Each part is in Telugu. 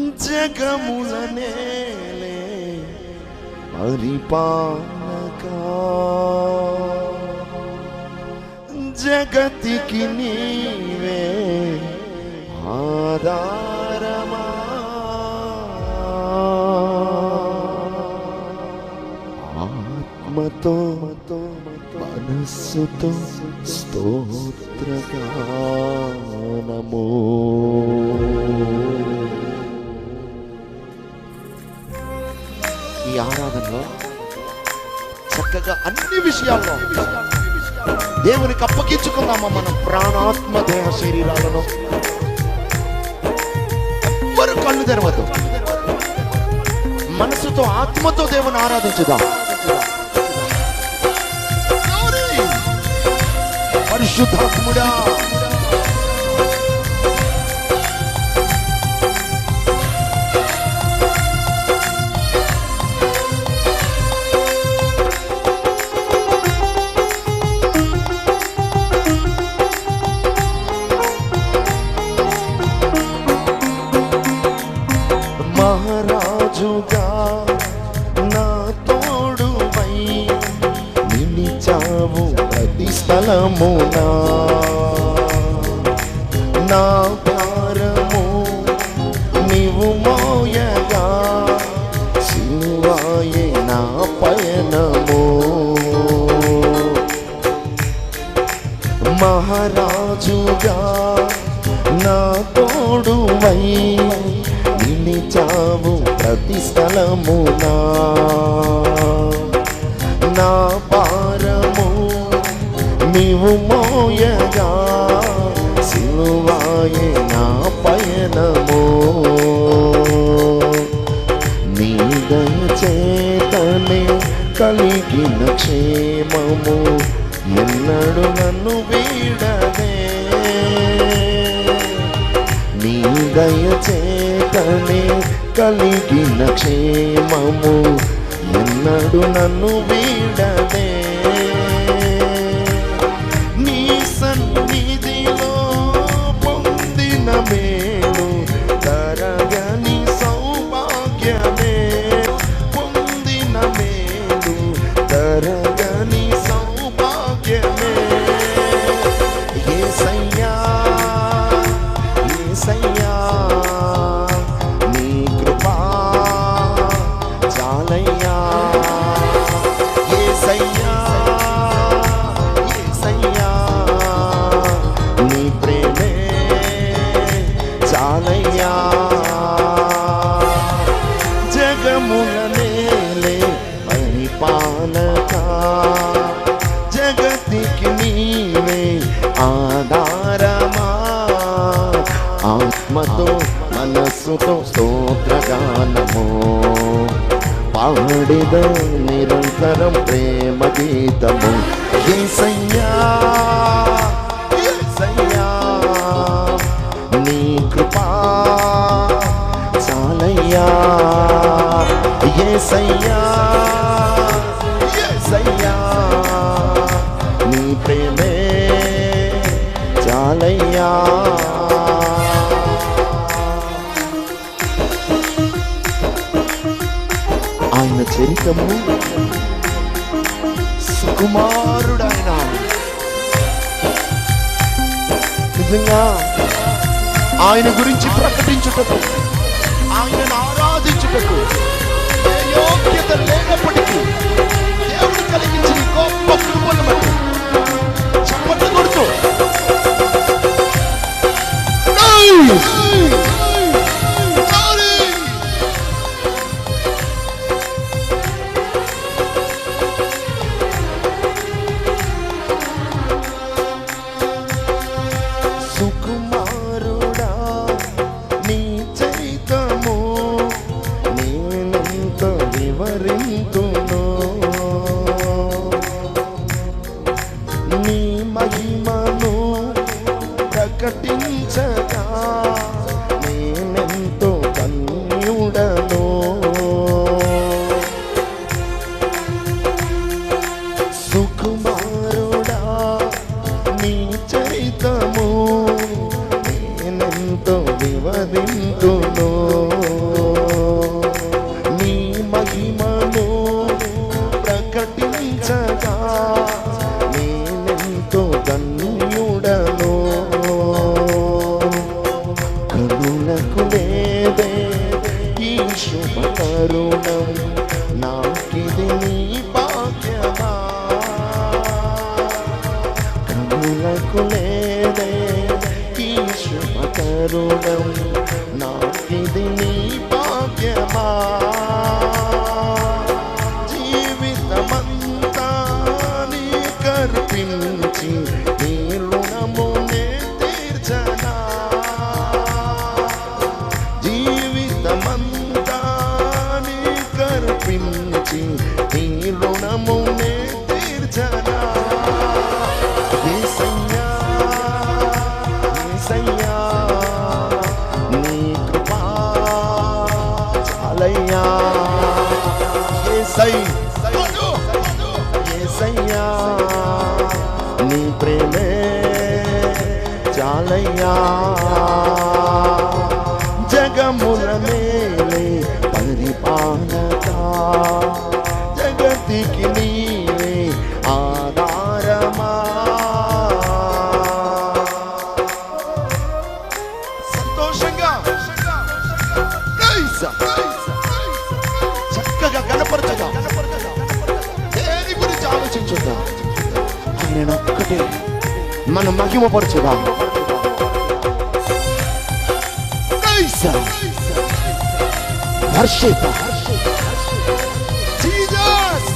జగములనేలే పరిపాలక. జగతికి నీవే ఆధారమా. ఆత్మతో మనస్సుతో స్తోత్రగానము. ఈ ఆరాధనలో చక్కగా అన్ని విషయాల్లో దేవునికి అప్పగించుకున్నామా మనం? ప్రాణాత్మ దేహ శరీరాలను ఎవ్వరు కళ్ళు తెరవద్దు మనసుతో ఆత్మతో దేవుని ఆరాధించుదాం. పరిశుద్ధాత్ముడా కాలమునా? నా భారము నీవు మోయగా శివాయే నా పయనము. మహారాజుగా నా తోడువై నిలిచావు ప్రతి స్థలమునా. నా నీవు మోయగా సిలువాయే నా పయనము. నీ దయ చేతనే కలిగిన క్షేమము ఎన్నడు నన్ను వీడదే నీ దయ చేతనే కలిగిన క్షేమము ఎన్నడు నన్ను వీడదే పరిపాలక జగతికి నీవే ఆధారమా? ఆత్మతో మనస్సుతో స్తోత్రగానము. పాడిద నిరంతరం ప్రేమ గీతము. ఏసయ్యా ఏసయ్యా నీ కృపా చాలయ్యా. ఏసయ్యా ఆయన సుకుమారుడైన నిజంగా ఆయన గురించి ప్రకటించుటకు ఆయనను ఆరాధించుటకు ఏ యోగ్యత లేనప్పుడు వివరింతును నీ మహిమను ప్రకటించగా నేనెంతో ధన్యుడను. కరుణకు లేదే ఈ శుభ కరుణం నాకిది నీ తరుణం చాలయ్యా ఆయన ఒక్కటే మన మహిమపరచుదా హర్షిత జీసస్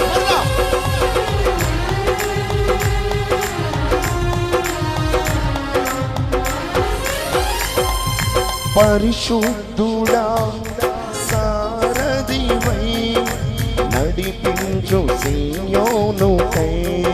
మరలా పరిశుద్ధుడా సారథివై నడిపించు సియోనుకై నా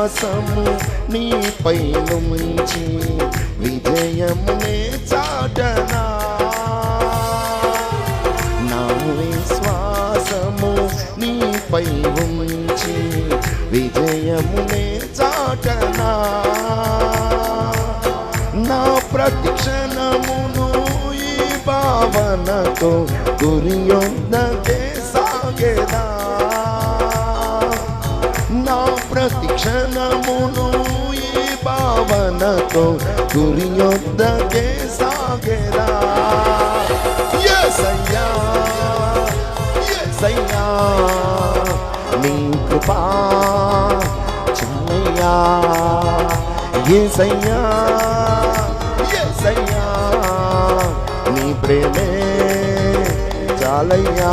విశ్వాసము నీపై నుంచి విజయమునే చాటనా. నా విశ్వాసము నీపై ఉంచి విజయమునే చాటనా. నా ప్రతిక్షణమును ఈ భావనతో గురియొద్దకే సాగేదా. నా ప్రతిక్షణమును ఈ భావనతో గురియొద్దకే సాగేరా. యేసయ్యా యేసయ్యా నీ కృపా. చాలయ్యా యేసయ్యా యేసయ్యా నీ ప్రేమే చాలయ్యా.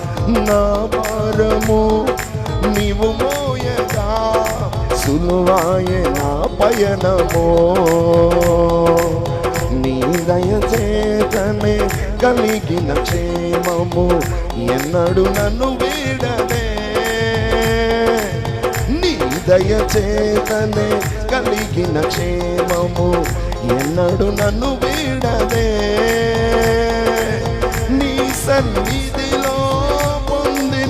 నా భారము నీవు మోయగా సులువాయే నా పయనమో. నీ దయచేతనే కలిగిన క్షేమము ఎన్నడు నన్ను వీడనే. నీ దయచేతనే కలిగిన క్షేమము ఎన్నడు నన్ను వీడనే. నీ సన్నిధి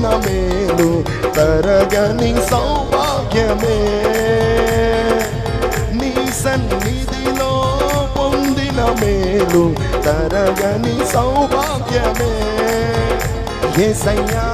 పొందిన మేలు తరగని సౌభాగ్యమే. నీ సన్నిధిలో పొందిన మేలు తరగని సౌభాగ్యమే. ఏసయ్యా.